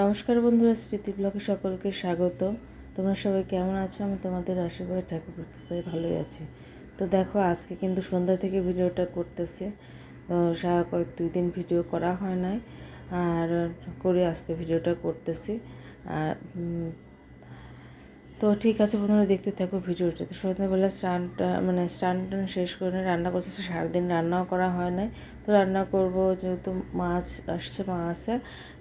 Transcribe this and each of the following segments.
নমস্কার বন্ধুরা, স্মৃতি ব্লগে সকলকে স্বাগত। তোমরা সবাই কেমন আছো? আমি তোমাদের আশীর্বাদ ঠাকুর কৃপায় ভালোই আছি। তো দেখো, আজকে কিন্তু সন্ধ্যা থেকে ভিডিওটা করতেছে। কয়েক দুই দিন ভিডিও করা হয় নাই, আর করে আজকে ভিডিওটা করতেছি। আর তো ঠিক আছে বন্ধুরা, দেখতে থাকো ভিডিওটা। তো সন্ধ্যাবেলা স্নানটা মানে স্নান টান শেষ করে রান্না করছে সারাদিন রান্নাও করা হয় নাই। তো রান্না করব, যেহেতু মাছ আসছে মা আছে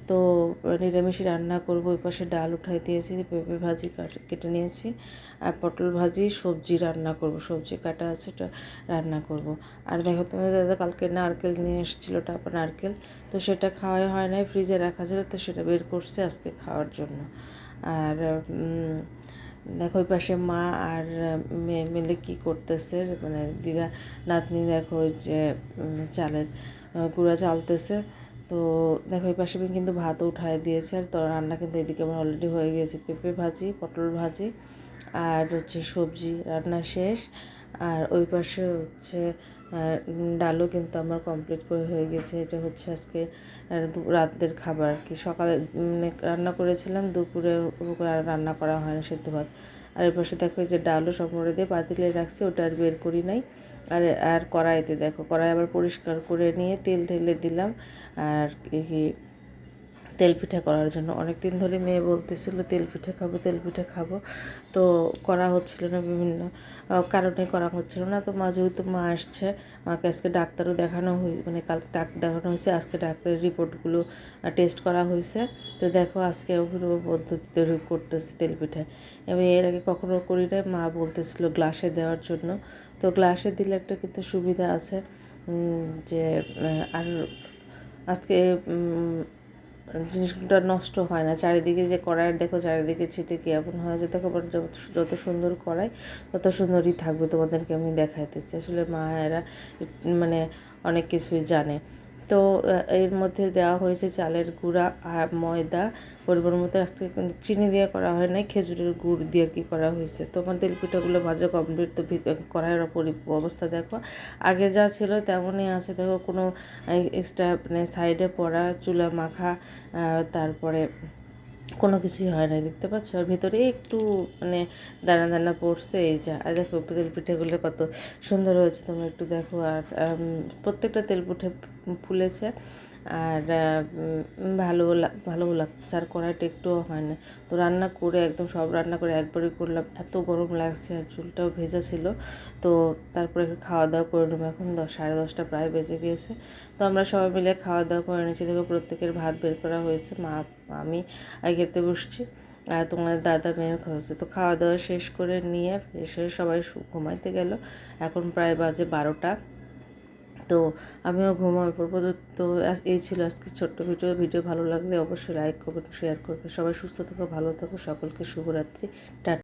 তো নিরামিষই রান্না করব, ওই পাশে ডাল উঠাই দিয়েছি, পেঁপে ভাজি কাট- নিয়েছি। আর পটল ভাজি, সবজি রান্না করব, সবজি কাটা আছে ওটা রান্না করব। আর দেখো তোমার দাদা কালকে নারকেল নিয়ে এসেছিল, টাপা নারকেল। তো সেটা খাওয়াই হয় নাই, ফ্রিজে রাখা ছিল, তো সেটা বের করছে আজকে খাওয়ার জন্য। আর দেখো, ওই পাশে মা আর মেয়ে মিলে কী করতেছে? মানে দিদা, নাতনি দেখো, ওই যে চালের গুঁড়া চালতেছে। তো দেখো, ওই পাশে কিন্তু ভাত উঠায় দিয়েছে। আর তো রান্না কিন্তু এদিকে আমার অলরেডি হয়ে গিয়েছে। পেঁপে ভাজি, পটল ভাজি, আর হচ্ছে সবজি রান্না শেষ। আর ওই পাশে হচ্ছে ডালও কিন্তু আমার কমপ্লিট করে হয়ে গেছে। এটা হচ্ছে আজকে রাতের খাবার কি। সকালে মানে রান্না করেছিলাম, দুপুরে রান্না করা হয় না সেদ্ধ ভাত। আর এর পাশে দেখো যে ডালও সম্পূর্ণ দিয়ে পাতিলে রাখছি, ওটা আর বের করি নাই। আর আর কড়াইতে দেখো, কড়াই আবার পরিষ্কার করে নিয়ে তেল ঢেলে দিলাম। আর কি তেল পিঠা করার জন্য। অনেক দিন ধরে মেয়ে বলতেছিল, তেল পিঠা খাব, তেল পিঠা খাব। তো করা হচ্ছিল না বিভিন্ন কারণে করা হচ্ছিল না। তো মা যেহেতু মা আসছে, মাকে আজকে ডাক্তারও দেখানো হয়েছে মানে কালকে ডাক্তার দেখানো হয়েছে। আজকে ডাক্তারের রিপোর্টগুলো টেস্ট করা হয়েছে। তো দেখো আজকে অভিনব পদ্ধতিতে করতেছি তেল পিঠা। আমি এর আগে কখনো করি নাই। মা বলতেছিল গ্লাসে দেওয়ার জন্য। তো গ্লাসে দিলে একটা কিন্তু সুবিধা আছে যে আর আজকে জিনিসটা নষ্ট হয় না। চারিদিকে যে কড়াইয়ের দেখো চারিদিকে ছিটে কি এমন হয় যে দেখো যত সুন্দর কড়াই তত সুন্দরই থাকবে তোমাদেরকে আমি দেখাইতেছি। আসলে মায়েরা মানে অনেক কিছুই জানে। তো এর মধ্যে দেওয়া হয়েছে চালের গুঁড়া আর ময়দা। পরিমাণ মতো আজকে চিনি দিয়ে করা হয় নাই, খেজুরের গুড় দিয়ে আর কি করা হয়েছে। তো আমার তেল পিঠাগুলো ভাজা কমপ্লিট তো কড়াইয়ের পরি অবস্থা দেখো। আগে যা ছিল তেমনই আছে। দেখো কোনো এক্সট্রা মানে সাইডে পড়া, চুলা মাখা তারপরে কোনো কিছুই হয় না দেখতে পাচ্ছ? আর ভিতরে একটু মানে দানা দানা পড়ছে, এই যা। আর দেখো তেল পিঠেগুলো কত সুন্দর হয়েছে, তোমরা একটু দেখো। আর প্রত্যেকটা তেল পিঠে ফুলেছে। আর ভালো ভালো লাগছে। আর কড়াইটা একটুও হয় না তো রান্না করে একদম সব রান্না করে একবারই করলাম। এত গরম লাগছে, আর চুলটাও ভেজা ছিল। তো তারপরে খাওয়া দাওয়া করে নেব। এখন দশ, সাড়ে দশটা প্রায় বেজে গিয়েছে। তো আমরা সবাই মিলে খাওয়া দাওয়া করে নিচ্ছি। দেখো প্রত্যেকের ভাত বের করা হয়েছে। মা, আমি খেতে বসছি। আর তোমাদের দাদা মেয়ের খাওয়াচ্ছে তো খাওয়া দাওয়া শেষ করে নিয়ে ফ্রেশ হয়ে সবাই ঘুমাইতে গেল। এখন প্রায় বাজে বারোটা। তো আমিও ঘুমাই পড়ব তো- এই ছিল আজকে ছোট্ট ভিডিও। ভিডিও ভালো লাগলে অবশ্যই লাইক করবেন শেয়ার করবেন। সবাই সুস্থ থাকো, ভালো থাকো। সকলকে শুভরাত্রি। টাটা।